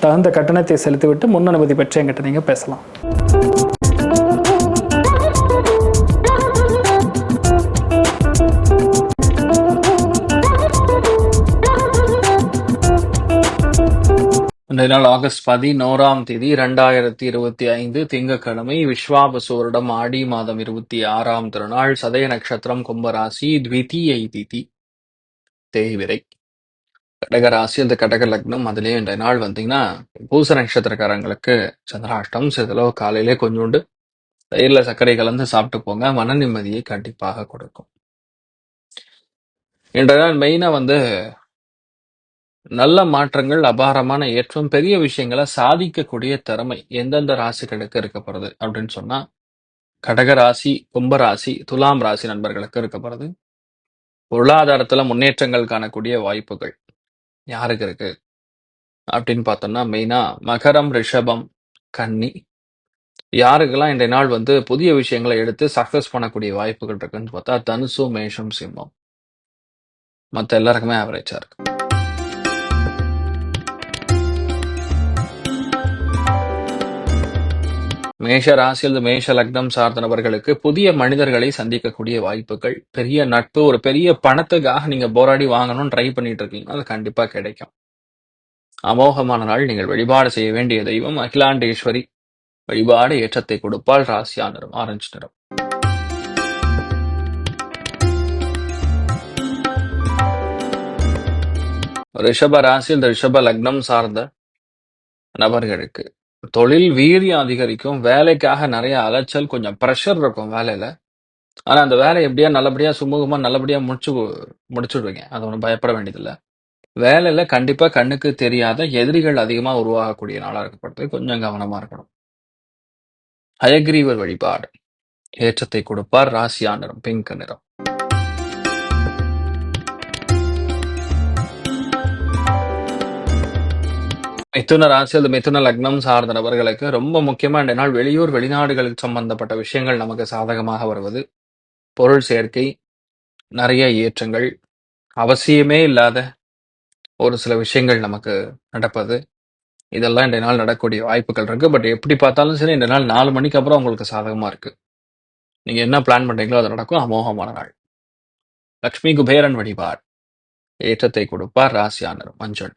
தகுந்த கட்டணத்தை செலுத்திவிட்டு முன் அனுமதி பெற்று எங்கிட்ட நீங்கள் பேசலாம். இன்றைய நாள் ஆகஸ்ட் பதினோராம் தேதி இரண்டாயிரத்தி இருபத்தி ஐந்து திங்கக்கிழமை விஸ்வாபசூரிடம் ஆடி மாதம் இருபத்தி ஆறாம் திருநாள் சதய நட்சத்திரம் கும்பராசி த்விதீயை திதி தேய்விரை கடகராசி அந்த கடக லக்னம் அதுலேயும் இந்த நாள் வந்தீங்கன்னா பூச நட்சத்திரக்காரங்களுக்கு சந்திராஷ்டம் சிதலோ காலையிலே கொஞ்சோண்டு தயிர்ல சர்க்கரை கலந்து சாப்பிட்டு போங்க. மன நிம்மதியை கண்டிப்பாக கொடுக்கும். இன்றைய நாள் மெயினா வந்து நல்ல மாற்றங்கள் அபாரமான ஏற்றம் பெரிய விஷயங்களை சாதிக்கக்கூடிய திறமை எந்தெந்த ராசிகளுக்கு இருக்கப்படுது அப்படின்னு சொன்னா கடக ராசி கும்ப ராசி துலாம் ராசி நண்பர்களுக்கு இருக்கப்படுது பொருளாதாரத்துல முன்னேற்றங்கள் காணக்கூடிய வாய்ப்புகள். யாருக்கு? இருக்கு அப்படின்னு பார்த்தோம்னா மெயினா மகரம் ரிஷபம் கன்னி. யாருக்கெல்லாம் இன்றைய நாள் வந்து புதிய விஷயங்களை எடுத்து சக்சஸ் பண்ணக்கூடிய வாய்ப்புகள் இருக்குன்னு பார்த்தா தனுசு மேஷம் சிம்மம். மற்ற எல்லாருக்குமே ஆவரேஜாக இருக்கு. மேஷ ராசியில் மேஷ லக்னம் சார்ந்த நபர்களுக்கு புதிய மனிதர்களை சந்திக்கக்கூடிய வாய்ப்புகள் பெரிய நட்பு ஒரு பெரிய பணத்துக்காக நீங்க போராடி வாங்கணும்னு ட்ரை பண்ணிட்டு இருக்கீங்கன்னா அது கண்டிப்பா கிடைக்கும். அமோகமான நாள் நீங்கள் வழிபாடு செய்ய வேண்டிய தெய்வம் அகிலாண்டேஸ்வரி. வழிபாடு ஏற்றத்தை கொடுப்பால் ராசியா நிறம் ஆரஞ்சு நிறம். ரிஷப ராசி இந்த ரிஷப லக்னம் சார்ந்த நபர்களுக்கு தொழில் வீரியம் அதிகரிக்கும் வேலைக்காக நிறைய அலைச்சல் கொஞ்சம் ப்ரெஷர் இருக்கும் வேலையில. ஆனா அந்த வேலை எப்படியா நல்லபடியா சுமூகமா நல்லபடியா முடிச்சு முடிச்சுடுவீங்க. அது ஒன்றும் பயப்பட வேண்டியதில்லை. வேலையில கண்டிப்பா கண்ணுக்கு தெரியாத எதிரிகள் அதிகமா உருவாகக்கூடிய நாளா இருக்கப்படுது கொஞ்சம் கவனமா இருக்கணும். அயக்ரீவர் வழிபாடு. ஏற்றத்தை கொடுப்பார். ராசியா நிறம் பிங்க் நிறம். மிதுன ராசி அல்லது மிதுன லக்னம் சார்ந்த நபர்களுக்கு ரொம்ப முக்கியமாக இந்த நாள் வெளியூர் வெளிநாடுகளுக்கு சம்பந்தப்பட்ட விஷயங்கள் நமக்கு சாதகமாக வருவது. பொருள் சேர்க்கை நிறைய ஏற்றங்கள் அவசியமே இல்லாத ஒரு சில விஷயங்கள் நமக்கு நடப்பது. இதெல்லாம் இந்த நாள் நடக்கக்கூடிய வாய்ப்புகள் இருக்கு. பட் எப்படி பார்த்தாலும் சரி இந்த நாள் நாலு மணிக்கு அப்புறம் உங்களுக்கு சாதகமா இருக்கு. நீங்க என்ன பிளான் பண்றீங்களோ அது நடக்கும். அமோகமான நாள். லக்ஷ்மி குபேரன் வழிபாடு. ஏற்றத்தை கொடுப்பார் ராசியானர் மஞ்சள்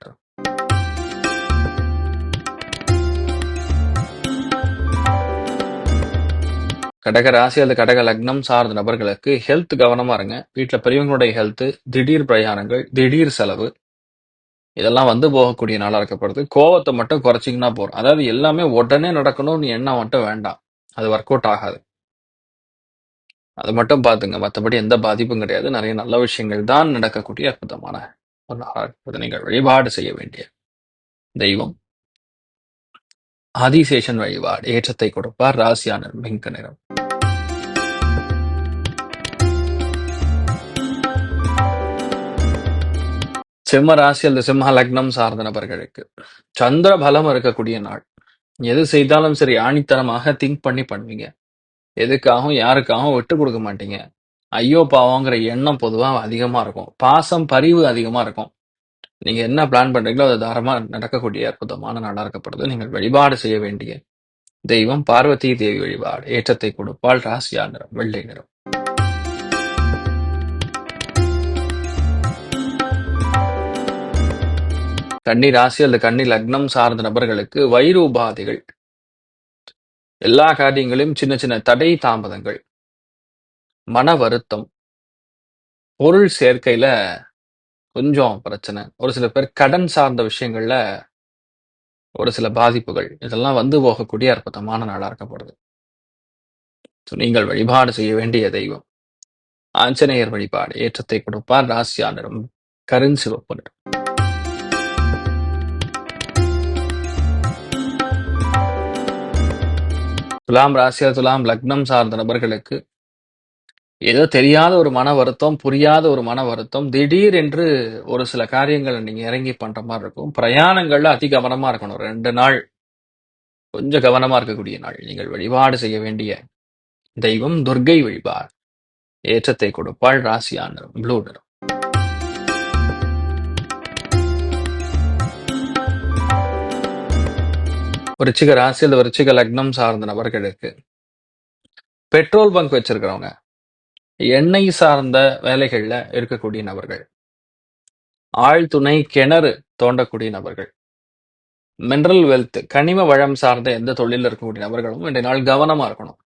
கடக ராசி அல்லது கடக லக்னம் சார்ந்த நபர்களுக்கு ஹெல்த் கவனமா இருங்க. வீட்டில் பெரியவங்களுடைய ஹெல்த்து திடீர் பிரயாணங்கள் திடீர் செலவு இதெல்லாம் வந்து போகக்கூடிய நாளா இருக்கப்படுது. கோவத்தை மட்டும் குறைச்சிங்கன்னா போறோம் அதாவது எல்லாமே உடனே நடக்கணும்னு எண்ணம் மட்டும் வேண்டாம். அது ஒர்க் அவுட் ஆகாது. அது மட்டும் பாத்துங்க மற்றபடி எந்த பாதிப்பும் கிடையாது. நிறைய நல்ல விஷயங்கள் தான் நடக்கக்கூடிய அற்புதமான ஒரு நாளாக இருக்குது. நீங்கள் வழிபாடு செய்ய வேண்டிய தெய்வம். ஆதிசேஷன் வழிபாடு ஏற்றத்தை கொடுப்பார். ராசியான மிங்க நிறம். சிம்ம ராசி அல்லது சிம்ம லக்னம் சார்ந்த நபர்களுக்கு சந்திர பலம் இருக்கக்கூடிய நாள். எது செய்தாலும் சரி ஆணித்தனமாக திங்க் பண்ணி பண்ணுவீங்க. எதுக்காகவும் யாருக்காகவும் விட்டு கொடுக்க மாட்டீங்க. ஐயோ பாவங்கிற எண்ணம் பொதுவாக அதிகமாக இருக்கும். பாசம் பரிவு அதிகமாக இருக்கும். நீங்கள் என்ன பிளான் பண்ணுறீங்களோ அது தாரமாக நடக்கக்கூடிய அற்புதமான நாளாக இருக்கப்படுது. நீங்கள் வழிபாடு செய்ய வேண்டிய தெய்வம் பார்வதி தேவி வழிபாடு ஏற்றத்தை கொடுப்பால் ராசியா நிறம் வெள்ளை நிறம். கன்னி ராசி அல்லது கன்னி லக்னம் சார்ந்த நபர்களுக்கு வயிறு உபாதைகள் எல்லா காரியங்களையும் சின்ன சின்ன தடை தாமதங்கள். மன வருத்தம். பொருள் சேர்க்கையில கொஞ்சம் பிரச்சனை. ஒரு சில பேர் கடன் சார்ந்த விஷயங்கள்ல ஒரு சில பாதிப்புகள். இதெல்லாம் வந்து போகக்கூடிய அற்புதமான நாளாக இருக்கப்படுது. நீங்கள் வழிபாடு செய்ய வேண்டிய தெய்வம். ஆஞ்சநேயர் வழிபாடு. ஏற்றத்தை கொடுப்பார். ராசியா கருஞ்சிவப்பு நிறம். துலாம் ராசியா துலாம் லக்னம் சார்ந்த நபர்களுக்கு ஏதோ தெரியாத ஒரு மன வருத்தம் புரியாத ஒரு மன வருத்தம் திடீர் என்று ஒரு சில காரியங்களை நீங்க இறங்கி பண்ற மாதிரி இருக்கும். பிரயாணங்கள்ல அதி கவனமா இருக்கணும். ரெண்டு நாள் கொஞ்சம் கவனமா இருக்கக்கூடிய நாள். நீங்கள் வழிபாடு செய்ய வேண்டிய தெய்வம் துர்க்கை வழிபாடு. ஏற்றத்தை கொடுப்பாள் ராசியா நிறம் ப்ளூ நிறம். விருச்சிக ராசி அல்லது விருச்சிக லக்னம் சார்ந்த நபர்களுக்கு பெட்ரோல் பங்க் வச்சிருக்கிறவங்க எண்ணெய் சார்ந்த வேலைகளில் இருக்கக்கூடிய நபர்கள் ஆழ்துணை கிணறு தோண்டக்கூடிய நபர்கள் மினரல் வெல்த் கனிம வளம் சார்ந்த எந்த தொழிலில் இருக்கக்கூடிய நபர்களும் இன்றைய நாள் கவனமாக இருக்கணும்.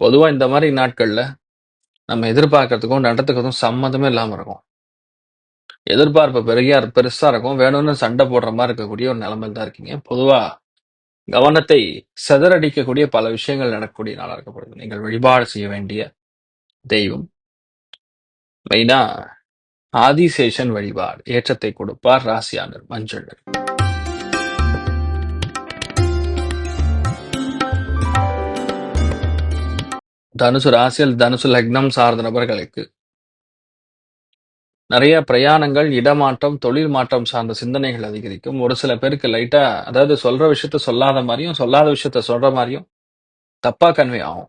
பொதுவாக இந்த மாதிரி நாட்களில் நம்ம எதிர்பார்க்கறதுக்கும் நடத்துக்கிறதுக்கும் சம்மந்தமே இல்லாமல் இருக்கும். எதிர்பார்ப்பு பெரிய பெருசா இருக்கும். வேணும்னு சண்டை போடுற மாதிரி இருக்கக்கூடிய ஒரு நிலைமையில் தான் இருக்கீங்க. பொதுவா கவனத்தை சிதறடிக்கக்கூடிய பல விஷயங்கள் நடக்கக்கூடிய நாளாக இருக்கப்படுது. நீங்கள் வழிபாடு செய்ய வேண்டிய தெய்வம். மெயினா ஆதிசேஷன் வழிபாடு. ஏற்றத்தை கொடுப்பார் ராசியானர் மஞ்சள் தனுசு ராசியில் தனுசு லக்னம் சார்ந்த நபர்களுக்கு நிறைய பிரயாணங்கள் இடமாற்றம் தொழில் மாற்றம் சார்ந்த சிந்தனைகள் அதிகரிக்கும். ஒரு சில பேருக்கு லைட்டா அதாவது சொல்ற விஷயத்த சொல்லாத மாதிரியும் சொல்லாத விஷயத்த சொல்ற மாதிரியும் தப்பா கன்வே ஆகும்.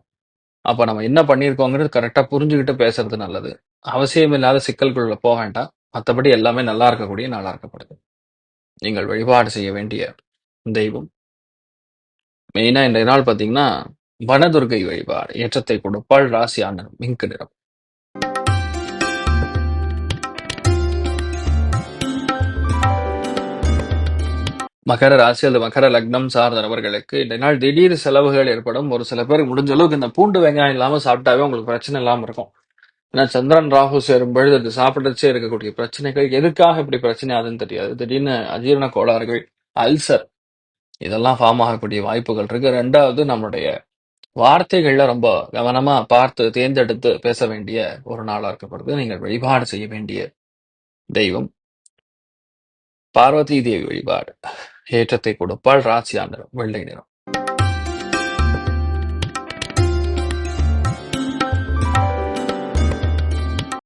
அப்ப நம்ம என்ன பண்ணியிருக்கோங்கிறது கரெக்டா புரிஞ்சுக்கிட்டு பேசுறது நல்லது. அவசியம் இல்லாத சிக்கல்களுள்ள போக வேண்டாம். மற்றபடி எல்லாமே நல்லா இருக்கக்கூடிய நல்லா இருக்கப்படுது. நீங்கள் வழிபாடு செய்ய வேண்டிய தெய்வம். மெயினா இன்றைய நாள் பாத்தீங்கன்னா வனதுர்கை வழிபாடு. ஏற்றத்தை கொடுப்பாள் ராசி ஆண்டனம். மிங்கு நிறம் மகர ராசி அல்லது மகர லக்னம் சார்ந்த நபர்களுக்கு இந்த நாள் திடீர் செலவுகள் ஏற்படும். ஒரு சில பேர் முடிஞ்ச அளவுக்கு இந்த பூண்டு வெங்காயம் இல்லாம சாப்பிட்டாவே உங்களுக்கு பிரச்சனை இல்லாமல் இருக்கும். ஏன்னா சந்திரன் ராகு சேரும் பொழுது அது சாப்பிடச்சே இருக்கக்கூடிய பிரச்சனைகள். எதுக்காக இப்படி பிரச்சனை ஆகுதுன்னு தெரியாது. திடீர்னு அஜீரண கோளாறுகள் அல்சர் இதெல்லாம் ஃபார்ம் ஆகக்கூடிய வாய்ப்புகள் இருக்கு. ரெண்டாவது நம்மளுடைய வார்த்தைகள்ல ரொம்ப கவனமா பார்த்து தேர்ந்தெடுத்து பேச வேண்டிய ஒரு நாளா இருக்கப்படுது. நீங்கள் வழிபாடு செய்ய வேண்டிய தெய்வம். பார்வதி தேவி வழிபாடு. ஏற்றத்தை கொடுப்பாள் ராசியா நிறம் வெள்ளை நிறம்.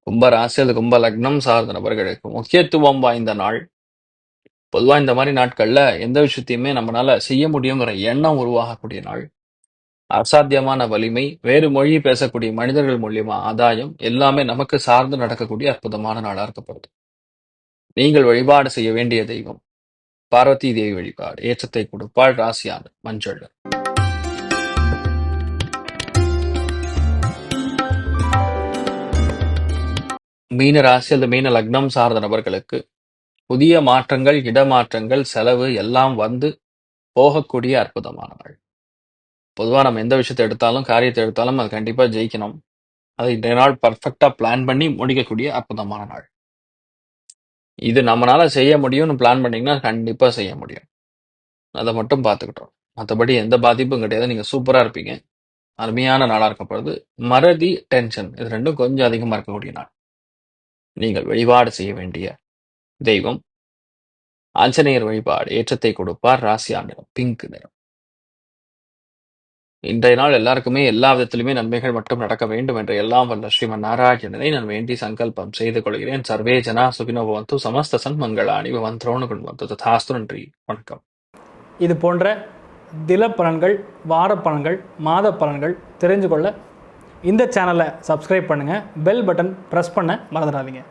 கும்ப ராசி அல்லது கும்ப லக்னம் சார்ந்த நபர்களுக்கு முக்கியத்துவம் வாய்ந்த நாள். பொதுவா இந்த மாதிரி நாட்கள்ல எந்த விஷயத்தையுமே நம்மளால செய்ய முடியுங்கிற எண்ணம் உருவாகக்கூடிய நாள். அசாத்தியமான வலிமை வேறு மொழி பேசக்கூடிய மனிதர்கள் மூலியமா ஆதாயம் எல்லாமே நமக்கு சார்ந்து நடக்கக்கூடிய அற்புதமான நாளா இருக்கப்படுது நீங்கள் வழிபாடு செய்ய வேண்டிய தெய்வம் பார்வதி தேவி வழிபாடு. ஏற்றத்தை கொடுப்பாள் ராசியான மஞ்சள் மீன ராசி அல்லது மீன லக்னம் சார்ந்த நபர்களுக்கு புதிய மாற்றங்கள் இடமாற்றங்கள் செலவு எல்லாம் வந்து போகக்கூடிய அற்புதமான நாள் பொதுவா நம்ம எந்த விஷயத்தை எடுத்தாலும் காரியத்தை எடுத்தாலும் அது கண்டிப்பா ஜெயிக்கணும். அதை இன்றைய நாள் பர்ஃபெக்டாக பிளான் பண்ணி முடிக்கக்கூடிய அற்புதமான நாள். இது நம்மளால செய்ய முடியும்னு பிளான் பண்ணீங்கன்னா கண்டிப்பா செய்ய முடியும். அதை மட்டும் பார்த்துக்கிட்டோம். மற்றபடி எந்த பாதிப்பும் கிடையாது. நீங்க சூப்பரா இருப்பீங்க. அருமையான நாளா இருக்கப்படுது மறதி டென்ஷன் இது ரெண்டும் கொஞ்சம் அதிகமா இருக்கக்கூடிய நாள். நீங்கள் வழிபாடு செய்ய வேண்டிய தெய்வம். ஆஞ்சநேயர் வழிபாடு ஏற்றத்தை கொடுப்பார். ராசியா நிறம் பிங்க் நிறம். இன்றைய நாள் எல்லாருக்குமே எல்லா விதத்திலுமே நன்மைகள் மட்டும் நடக்க வேண்டும் என்ற எல்லாம் வல்ல ஸ்ரீமன் நாராயணனை நான் வேண்டி சங்கல்பம் செய்து கொள்கிறேன். சர்வே ஜனா சுகினோ பவந்து சமஸ்த சன்மங்களாணி பவந்தோனு கொண்டு ததாஸ்து நன்றி வணக்கம். இது போன்ற தில பலன்கள் வார பலன்கள் மாத பலன்கள் தெரிஞ்சு கொள்ள இந்த சேனலை சப்ஸ்கிரைப் பண்ணுங்கள் பெல் பட்டன் ப்ரெஸ் பண்ண மறந்துடாதீங்க.